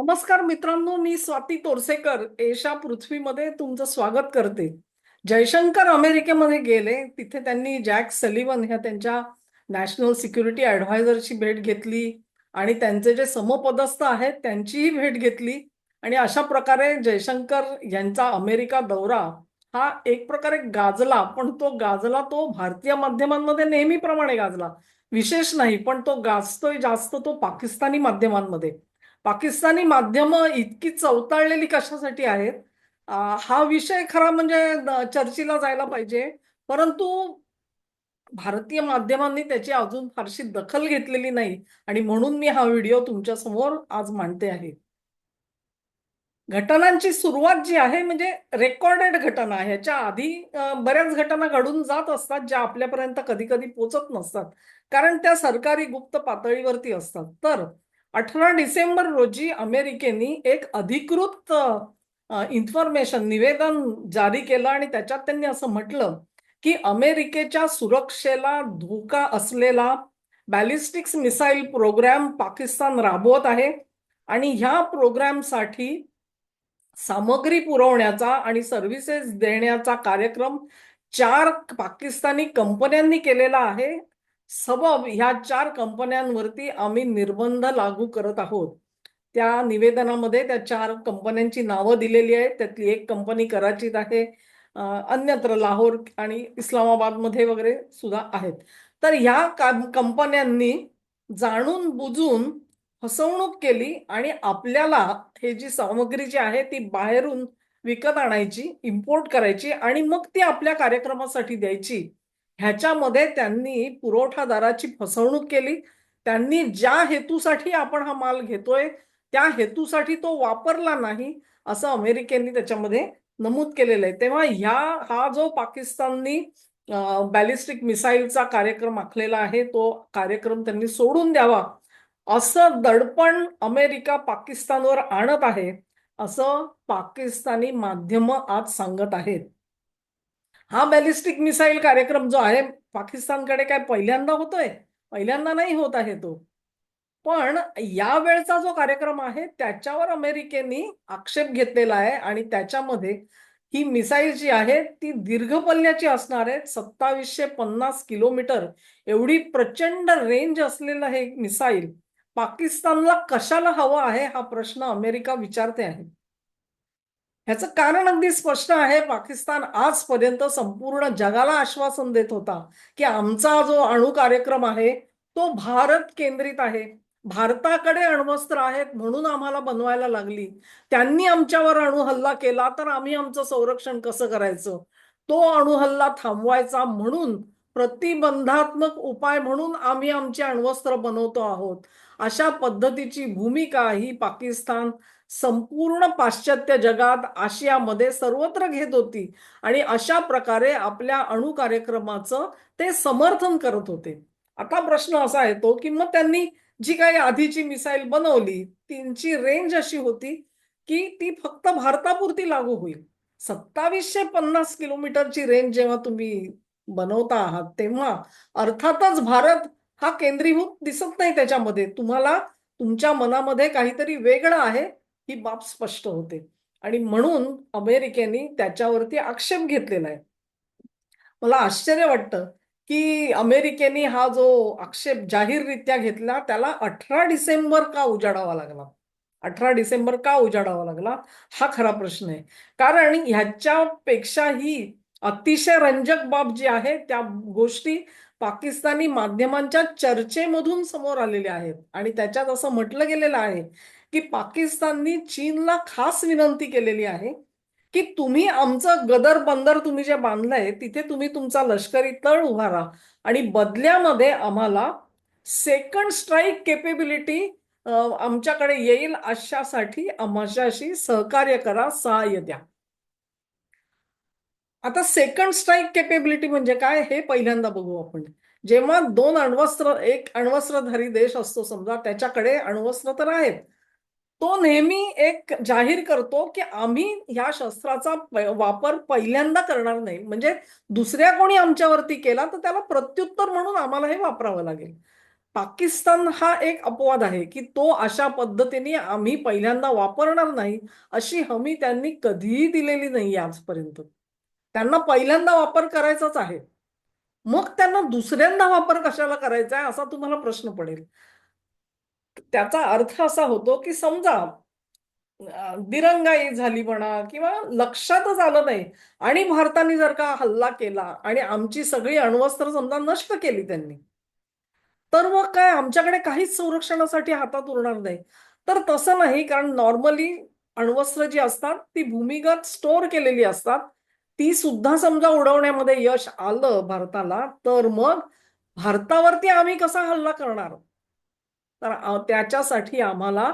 नमस्कार मित्रांनो मी स्वाती तोरसेकर. एशा पृथ्वीमध्ये तुमचं स्वागत करते. जयशंकर अमेरिकेमध्ये गेले. तिथे त्यांनी जॅक सलिवन ह्या त्यांच्या नॅशनल सिक्युरिटी ऍडव्हायझरची भेट घेतली आणि त्यांचे जे समपदस्थ आहेत त्यांचीही भेट घेतली. आणि अशा प्रकारे जयशंकर यांचा अमेरिका दौरा हा एक प्रकारे गाजला पण तो गाजला तो भारतीय माध्यमांमध्ये नेहमीप्रमाणे गाजला. विशेष नाही पण तो गाजतोय जास्त तो पाकिस्तानी माध्यमांमध्ये. पाकिस्तानी माध्यम इतकी चवताळलेली कशासाठी आहेत? हा विषय खरा म्हणजे चर्चेला जायला पाहिजे. परंतु भारतीय माध्यमांनी त्याची अजून फारशी दखल घेतलेली नाही आणि म्हणून मी हा व्हिडिओ तुमच्यासमोर आज मांडते आहे. घटनांची सुरुवात जी आहे म्हणजे रेकॉर्डेड घटना ह्याच्या आधी बऱ्याच घटना घडून जात असतात ज्या आपल्यापर्यंत कधी कधी पोचत नसतात. कारण त्या सरकारी गुप्त पातळीवरती असतात. तर अठरा डिसेंबर रोजी अमेरिकेने एक अधिकृत इन्फॉर्मेशन निवेदन जारी केलं आणि त्याच्यात त्यांनी असं म्हटलं की अमेरिकेच्या सुरक्षेला धोका असलेला बॅलिस्टिक्स मिसाईल प्रोग्राम पाकिस्तान राबवत आहे आणि ह्या प्रोग्रामसाठी सामग्री पुरवण्याचा आणि सर्व्हिसेस देण्याचा कार्यक्रम चार पाकिस्तानी कंपन्यांनी केलेला आहे. सबब ह्या चार कंपन्यांवरती आम्ही निर्बंध लागू करत आहोत. त्या निवेदनामध्ये त्या चार कंपन्यांची नावं दिलेली आहेत. त्यातली एक कंपनी कराचीत आहे अन्यत्र लाहोर आणि इस्लामाबादमध्ये वगैरे सुद्धा आहेत. तर ह्या का- कंपन्यांनी जाणून बुजून फसवणूक केली आणि आपल्याला हे जी सामग्री जी आहे ती बाहेरून विकत आणायची इम्पोर्ट करायची आणि मग ती आपल्या कार्यक्रमासाठी द्यायची. ह्याच्यामध्ये त्यांनी पुरवठादाराची फसवणूक केली. त्यांनी ज्या हेतूसाठी आपण हा माल घेतोय त्या हेतूसाठी तो वापरला नाही असं अमेरिकेने त्याच्यामध्ये नमूद केलेलं आहे. तेव्हा ह्या हा जो पाकिस्ताननी बॅलिस्टिक मिसाईलचा कार्यक्रम आखलेला आहे तो कार्यक्रम त्यांनी सोडून द्यावा असं दडपण अमेरिका पाकिस्तानवर आणत आहे असं पाकिस्तानी माध्यम आज सांगत आहेत. हा बॅलिस्टिक मिसाईल कार्यक्रम जो आहे पाकिस्तानकडे काय पहिल्यांदा होतोय? पहिल्यांदा नाही होत आहे तो. पण या वेळचा जो कार्यक्रम आहे त्याच्यावर अमेरिकेने आक्षेप घेतलेला आहे आणि त्याच्यामध्ये ही मिसाईल जी आहे ती दीर्घ पल्ल्याची असणार आहे. सत्तावीसशे पन्नास किलोमीटर एवढी प्रचंड रेंज असलेलं हे मिसाईल पाकिस्तानला कशाला हवं आहे हा प्रश्न अमेरिका विचारते आहे. ह्याचं कारण अगदी स्पष्ट आहे. पाकिस्तान आजपर्यंत संपूर्ण जगाला आश्वासन देत होता की आमचा जो अणु कार्यक्रम आहे तो भारत केंद्रित आहे. भारताकडे अण्वस्त्र आहेत म्हणून आम्हाला बनवायला लागली. त्यांनी आमच्यावर अणुहल्ला केला तर आम्ही आमचं संरक्षण कसं करायचं? तो अणुहल्ला थांबवायचा म्हणून प्रतिबंधात्मक उपाय म्हणून आम्ही आमचे अण्वस्त्र बनवतो आहोत. अशा पद्धतीची भूमिका ही पाकिस्तान संपूर्ण पाश्चात्य जगात आशियामध्ये सर्वत्र घेत होती. आणि अशा प्रकारे आपल्या अणु कार्यक्रमाचं ते समर्थन करत होते. आता प्रश्न असा येतो की मग त्यांनी जी काही आधीची मिसाईल बनवली त्यांची रेंज अशी होती की ती फक्त भारतापुरती लागू होईल. सत्तावीसशे पन्नास किलोमीटरची रेंज जेव्हा तुम्ही बनवता आहात तेव्हा अर्थातच भारत हा केंद्रीभूत दिसत नाही त्याच्यामध्ये. तुम्हाला तुमच्या मनामध्ये काहीतरी वेगळं आहे. ही बाब स्पष्ट होते. आणि म्हणून अमेरिकेने त्याच्यावरती आक्षेप घेतलेला आहे. मला आश्चर्य वाटतं की अमेरिकेने हा जो आक्षेप जाहीररित्या घेतला त्याला अठरा डिसेंबर का उजाडावा लागला? अठरा डिसेंबर का उजाडावा लागला? हा खरा प्रश्न आहे. कारण ह्याच्यापेक्षाही अतिशय रंजक बाब जी आहे त्या गोष्टी पाकिस्तानी माध्यमांच्या चर्चेमधून समोर आलेल्या आहेत. आणि त्याच्यात असं म्हटलं गेलेलं आहे की पाकिस्ताननी चीनला खास विनंती केलेली आहे की तुम्ही आमचं गदर बंदर तुम्ही जे बांधलंय तिथे तुम्ही तुमचा लष्करी तळ उभारा आणि बदल्यामध्ये आम्हाला सेकंड स्ट्राईक केपेबिलिटी आमच्याकडे येईल अशासाठी आमच्याशी सहकार्य करा सहाय्य द्या. आता सेकंड स्ट्राईक केपेबिलिटी म्हणजे काय हे पहिल्यांदा बघू आपण. जेव्हा दोन अण्वस्त्र एक अण्वस्त्रधारी देश असतो समजा त्याच्याकडे अण्वस्त्र तर आहेत. तो नेहमी एक जाहीर करतो की आम्ही ह्या शस्त्राचा वापर पहिल्यांदा करणार नाही. म्हणजे दुसऱ्या कोणी आमच्यावरती केला तर त्याला प्रत्युत्तर म्हणून आम्हाला हे वापरावं लागेल. पाकिस्तान हा एक अपवाद आहे की तो अशा पद्धतीने आम्ही पहिल्यांदा वापरणार नाही अशी हमी त्यांनी कधीही दिलेली नाही आजपर्यंत. त्यांना पहिल्यांदा वापर करायचाच आहे. मग त्यांना दुसऱ्यांदा वापर कशाला करायचा आहे असा तुम्हाला प्रश्न पडेल. त्याचा अर्थ असा होतो की समजा दिरंगाई झाली म्हणा किंवा लक्षातच आलं नाही आणि भारताने जर का हल्ला केला आणि आमची सगळी अण्वस्त्र समजा नष्ट केली त्यांनी तर मग काय आमच्याकडे काहीच संरक्षणासाठी हातात उरणार नाही. तर तसं नाही कारण नॉर्मली अण्वस्त्र जी असतात ती भूमिगत स्टोअर केलेली असतात. ती सुद्धा समजा उडवण्यामध्ये यश आलं भारताला तर मग भारतावरती आम्ही कसा हल्ला करणार? तर त्याच्यासाठी आम्हाला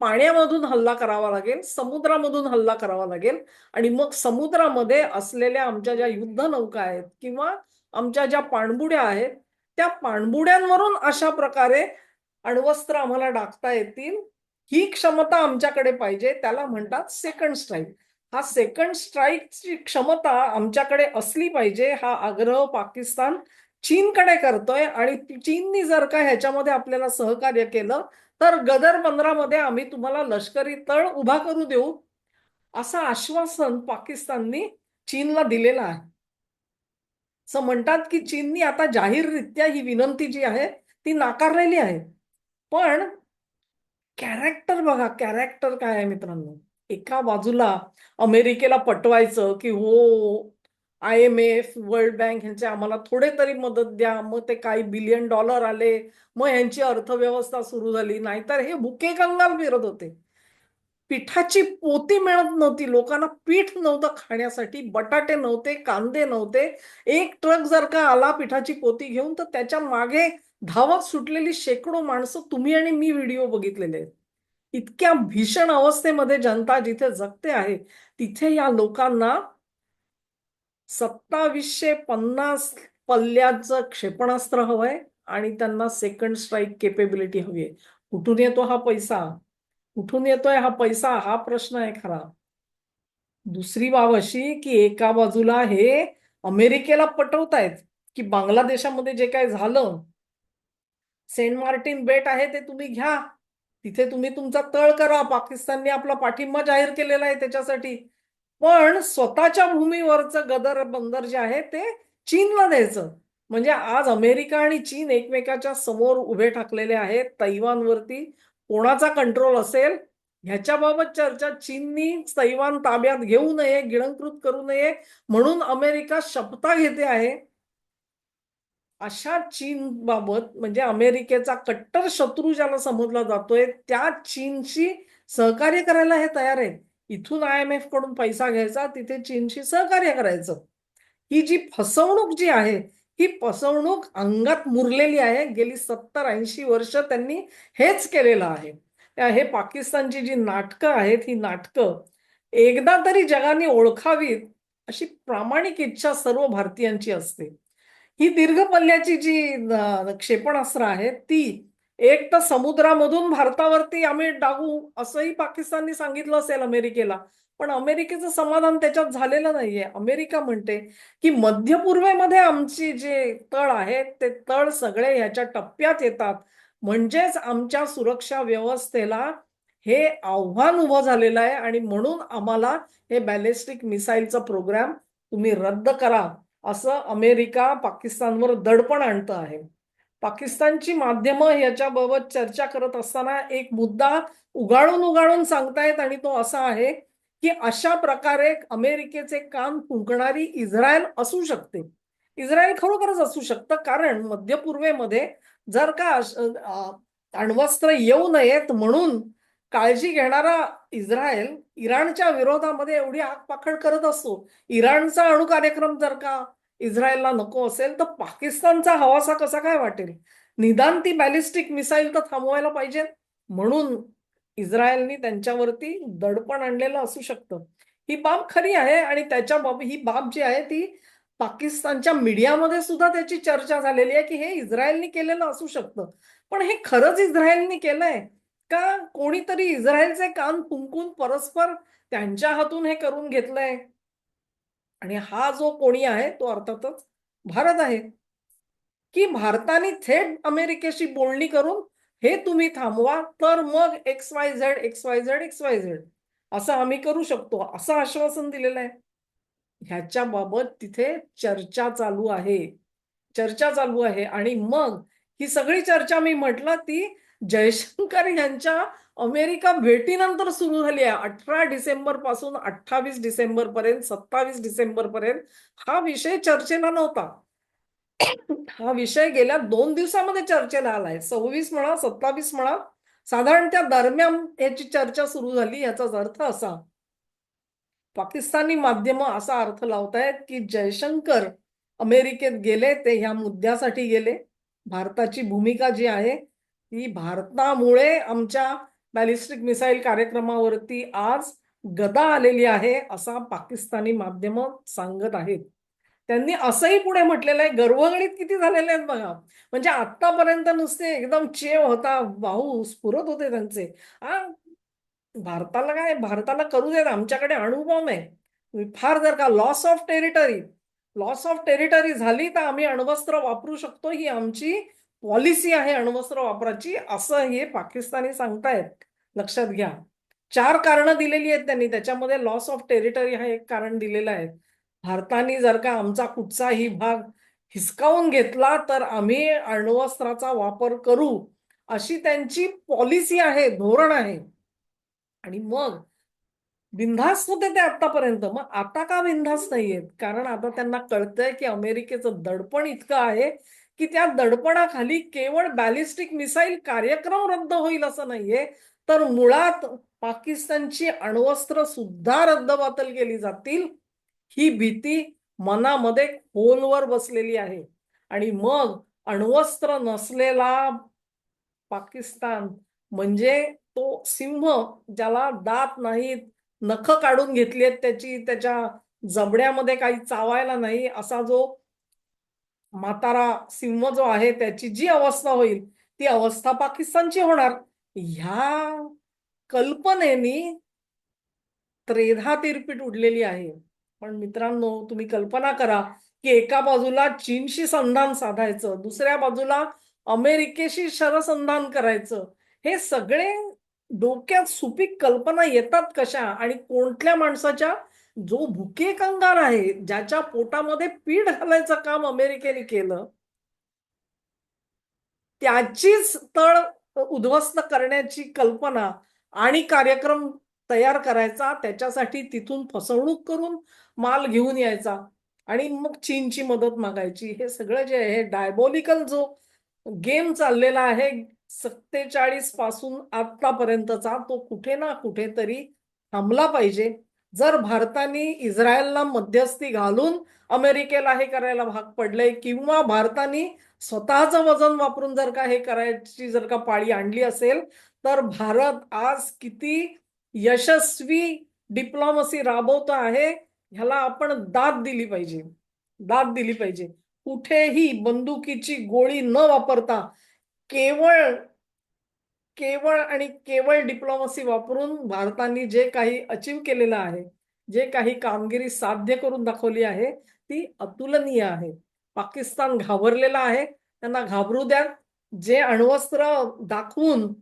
पाण्यामधून हल्ला करावा लागेल समुद्रामधून हल्ला करावा लागेल आणि मग समुद्रामध्ये असलेल्या आमच्या ज्या युद्ध नौका आहेत किंवा आमच्या ज्या पाणबुड्या आहेत त्या पाणबुड्यांवरून अशा प्रकारे अण्वस्त्र आम्हाला डाकता येतील. ही क्षमता आमच्याकडे पाहिजे त्याला म्हणतात सेकंड स्ट्राईक हा सेकंड स्ट्राईकची क्षमता आमच्याकडे असली पाहिजे हा आग्रह पाकिस्तान चीनकडे करतोय आणि चीननी जर का ह्याच्यामध्ये आपल्याला सहकार्य केलं तर गदर बंदरामध्ये आम्ही तुम्हाला लष्करी तळ उभा करू देऊ असं आश्वासन पाकिस्ताननी चीनला दिलेलं आहे. असं म्हणतात की चीननी आता जाहीररित्या ही विनंती जी आहे ती नाकारलेली आहे. पण कॅरेक्टर बघा कॅरेक्टर काय आहे मित्रांनो? एका बाजूला अमेरिकेला पटवायचं की हो I M F world bank ह्यांचे आम्हाला थोडे तरी मदत द्या. मग ते काही बिलियन डॉलर आले. मग यांची अर्थव्यवस्था सुरू झाली. नाहीतर हे भुके कंगाल फिरत होते. पिठाची पोती मिळत नव्हती. लोकांना पीठ नव्हतं खाण्यासाठी. बटाटे नव्हते कांदे नव्हते. एक ट्रक जर का आला पिठाची पोती घेऊन तर त्याच्यामागे धावत सुटलेली शेकडो माणसं तुम्ही आणि मी व्हिडिओ बघितलेले आहेत. इतक्या भीषण अवस्थेमध्ये जनता जिथे जगते आहे तिथे या लोकांना सत्तावीसशे पन्नास पल्ल्याचं क्षेपणास्त्र हवंय आणि त्यांना सेकंड स्ट्राईक केपेबिलिटी हवी आहे. कुठून येतो हा पैसा? कुठून येतोय हा पैसा? हा प्रश्न आहे खरा. दुसरी बाब अशी की एका बाजूला हे अमेरिकेला पटवतायत की बांगलादेशामध्ये जे काय झालं सेंट मार्टिन बेट आहे ते तुम्ही घ्या. तिथे तुम्ही तुमचा तळ करा. पाकिस्तानने आपला पाठिंबा जाहीर केलेला आहे त्याच्यासाठी. पण स्वतःच्या भूमीवरचं गदर बंदर जे आहे ते चीनला द्यायचं म्हणजे आज अमेरिका आणि चीन एकमेकाच्या समोर उभे ठाकलेले आहेत तैवानवरती कोणाचा कंट्रोल असेल? ह्याच्याबाबत चर्चा चीननी तैवान ताब्यात घेऊ नये गिळंकृत करू नये म्हणून अमेरिका शपथा घेते आहे. अशा चीन बाबत म्हणजे अमेरिकेचा कट्टर शत्रू ज्याला समजला जातोय त्या चीनशी सहकार्य करायला हे तयार आहे इथून आय एम एफकडून पैसा घ्यायचा तिथे चीनशी सहकार्य करायचं. ही जी फसवणूक जी आहे ही फसवणूक अंगात मुरलेली आहे. गेली सत्तर ऐंशी वर्ष त्यांनी हेच केलेलं आहे. हे पाकिस्तानची जी नाटकं आहेत ही नाटकं एकदा तरी जगाने ओळखावीत अशी प्रामाणिक इच्छा सर्व भारतीयांची असते. ही दीर्घ पल्ल्याची जी क्षेपणास्त्र आहेत ती एक तर समुद्रामधून भारतावरती आम्ही डागू असंही पाकिस्तानने सांगितलं असेल अमेरिकेला. पण अमेरिकेचं समाधान त्याच्यात झालेलं नाहीये. अमेरिका म्हणते की मध्य पूर्वेमध्ये आमची जे तळ आहेत ते तळ सगळे ह्याच्या टप्प्यात येतात. म्हणजेच आमच्या सुरक्षा व्यवस्थेला हे आव्हान उभं झालेलं आहे आणि म्हणून आम्हाला हे बॅलिस्टिक मिसाईलचा प्रोग्राम तुम्ही रद्द करा असं अमेरिका पाकिस्तानवर दडपण आणतं आहे. पाकिस्तानची माध्यमं याच्याबाबत चर्चा करत असताना एक मुद्दा उगाळून उगाळून सांगतायत आणि तो असा आहे की अशा प्रकारे अमेरिकेचे कान फुंकणारी इस्रायल असू शकते. इस्रायल खरोखरच असू शकतं कारण मध्य पूर्वेमध्ये जर का अण्वस्त्र येऊ नयेत म्हणून काळजी घेणारा इस्रायल इराणच्या विरोधामध्ये एवढी आगपाखड करत असतो. इराणचा अणु कार्यक्रम जर का इस्रायलला नको असेल तर पाकिस्तानचा हवासा कसा काय वाटेल? निदान ती बॅलिस्टिक मिसाईल तर थांबवायला पाहिजे. म्हणून इस्रायलनी त्यांच्यावरती दडपण आणलेलं असू शकतं. ही बाब खरी आहे आणि त्याच्या बाब ही बाब जी आहे ती पाकिस्तानच्या मीडियामध्ये सुद्धा त्याची चर्चा झालेली आहे की हे इस्रायलनी केलेलं असू शकतं. पण हे खरंच इस्रायलनी केलंय? का कोणीतरी इस्रायलचे कान फुंकून परस्पर त्यांच्या हातून हे करून घेतलंय? आणि हा जो कोणी आहे तो अर्थातच भारत आहे. की भारताने थेट अमेरिकेशी बोलणी करून हे तुम्ही थांबवा तर मग X Y Z X Y Z X Y Z असं आम्ही करू शकतो असं आश्वासन दिलेलं आहे. ह्याच्या बाबत तिथे चर्चा चालू आहे. चर्चा चालू आहे आणि मग ही सगळी चर्चा मी म्हटलं ती जयशंकर यांच्या अमेरिका भेटीनंतर सुरू झाली आहे. अठरा डिसेंबरपासून अठ्ठावीस डिसेंबर पर्यंत सत्तावीस डिसेंबर पर्यंत हा विषय चर्चेला नव्हता. हा विषय गेल्या दोन दिवसामध्ये चर्चेला आलाय. सव्वीस म्हणा सत्तावीस म्हणा साधारण त्या दरम्यान याची चर्चा सुरू झाली याचाच अर्थ असा. पाकिस्तानी माध्यम असा अर्थ लावतायत की जयशंकर अमेरिकेत गेले ते ह्या मुद्द्यासाठी गेले. भारताची भूमिका जी आहे ती भारतामुळे आमच्या बॅलिस्टिक मिसाईल कार्यक्रमावरती आज गदा आलेली आहे असा पाकिस्तानी माध्यम सांगत आहेत. त्यांनी असंही पुढे म्हटलेलं आहे गर्वगणित किती झालेले आहेत बघा. म्हणजे आतापर्यंत नुसते एकदम चेव होता वाहू स्फुरत होते त्यांचे. हा भारताला काय भारताला करू देत आमच्याकडे अणुबॉम्ब आहे. फार जर का loss of territory loss of territory झाली तर आम्ही अण्वस्त्र वापरू शकतो ही आमची पॉलिसी आहे अण्वस्त्र वापराची असं हे पाकिस्तानी सांगतायत. लक्षात घ्या. चार कारणं दिलेली आहेत त्यांनी. त्याच्यामध्ये लॉस ऑफ टेरिटरी हा एक कारण दिलेलं आहे. भारताने जर का आमचा कुठचाही भाग हिसकावून घेतला तर आम्ही अण्वस्त्राचा वापर करू अशी त्यांची पॉलिसी आहे धोरण आहे. आणि मग बिनधास्त होते ते आतापर्यंत मग आता का बिनधास्त नाहीयेत? कारण आता त्यांना कळतंय की अमेरिकेचं दडपण इतकं आहे की त्या दडपणाखाली केवळ बॅलिस्टिक मिसाईल कार्यक्रम रद्द होईल असं नाहीये. तर मुळात पाकिस्तानची अण्वस्त्र सुद्धा रद्दबातल केली जातील. ही भीती मनामध्ये खोलवर बसलेली आहे. आणि मग अण्वस्त्र नसलेला पाकिस्तान म्हणजे तो सिंह ज्याला दात नाहीत नख काढून घेतलेत त्याची त्याच्या जबड्यामध्ये काही चावायला नाही असा जो म्हातारा सिंह जो आहे त्याची जी अवस्था होईल ती अवस्था पाकिस्तानची होणार. ह्या कल्पनेनी त्रेधा तीरपीठ उडलेली आहे. पण मित्रांनो तुम्ही कल्पना करा की एका बाजूला चीनशी संधान साधायचं दुसऱ्या बाजूला अमेरिकेशी शरसंधान करायचं. हे सगळे डोक्यात सुपीक कल्पना येतात कशा? आणि कोणत्या माणसाच्या? जो भुके कंगार आहे ज्याच्या पोटामध्ये पीठ घालायचं काम अमेरिकेने केलं त्याचीच तळ उद्ध्वस्त करण्याची कल्पना आणि कार्यक्रम तयार करायचा त्याच्यासाठी तिथून फसवणूक करून माल घेऊन यायचा आणि मग चीनची मदत मागायची. हे सगळं जे आहे डायबोलिकल जो गेम चाललेला आहे सत्तेचाळीसपासून आतापर्यंतचा तो कुठे ना कुठेतरी थांबला पाहिजे. जर भारताने इस्रायलला मध्यस्थी घालून अमेरिकेला हे करायला भाग पडलंय किंवा भारताने स्वतःचं वजन वापरून जर का हे करायची जर का पाळी आणली असेल तर भारत आज किती यशस्वी डिप्लोमसी राबवतो आहे ह्याला आपण दाद दिली पाहिजे. दाद दिली पाहिजे. कुठेही बंदुकीची गोळी न वापरता केवळ केवळ आणि केवळ डिप्लोमसी वापरून भारताने जे काही अचीव केलेलं आहे जे काही कामगिरी साध्य करून दाखवली आहे ती अतुलनीय आहे. पाकिस्तान घाबरलेला आहे. त्यांना घाबरू द्या. जे अण्वस्त्र दाखवून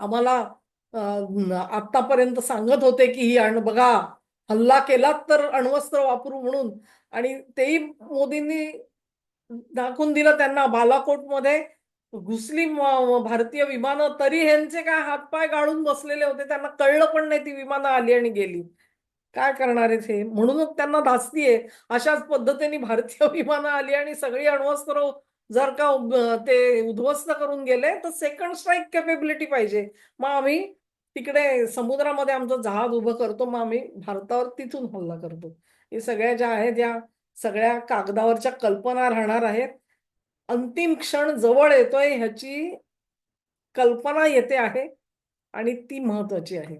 आम्हाला आतापर्यंत सांगत होते की ही अण बघा हल्ला केला तर अण्वस्त्र वापरू म्हणून. आणि तेही मोदींनी दाखवून दिलं त्यांना बालाकोटमध्ये. घुसली भारतीय विमानं तरी ह्यांचे काय हातपाय गाळून बसलेले होते. त्यांना कळलं पण नाही ती विमानं आली आणि गेली. काय करणार आहेत हे म्हणूनच त्यांना धास्तीये अशाच पद्धतीने भारतीय विमानं आली आणि सगळी अण्वस्त्र जर का ते उद्ध्वस्त करून गेले तर सेकंड स्ट्राईक कॅपेबिलिटी पाहिजे. मग आम्ही तिकडे समुद्रामध्ये आमचं जहाज उभं करतो मग आम्ही भारतावर तिथून हल्ला करतो. हे सगळ्या ज्या आहेत या सगळ्या कागदावरच्या कल्पना राहणार आहेत. अंतिम क्षण जवळ येतोय ह्याची कल्पना येते आहे आणि ती महत्वाची आहे.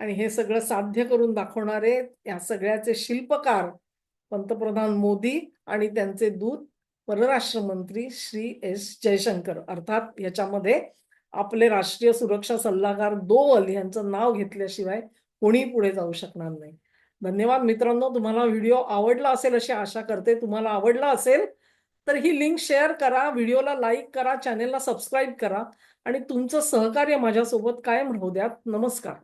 आणि हे सगळं साध्य करून दाखवणारे या सगळ्याचे शिल्पकार पंतप्रधान मोदी आणि त्यांचे दूत परराष्ट्र मंत्री श्री एस जयशंकर. अर्थात याच्यामध्ये आपले राष्ट्रीय सुरक्षा सल्लागार दोवल यांचं नाव घेतल्याशिवाय कोणी पुढे जाऊ शकणार नाही. धन्यवाद मित्रांनो तुम्हाला व्हिडिओ आवडला असेल अशी आशा करते. तुम्हाला आवडला असेल तर ही लिंक शेअर करा व्हिडिओला लाईक करा चॅनेलला सबस्क्राईब करा आणि तुमचं सहकार्य माझ्यासोबत कायम राहू द्यात. नमस्कार.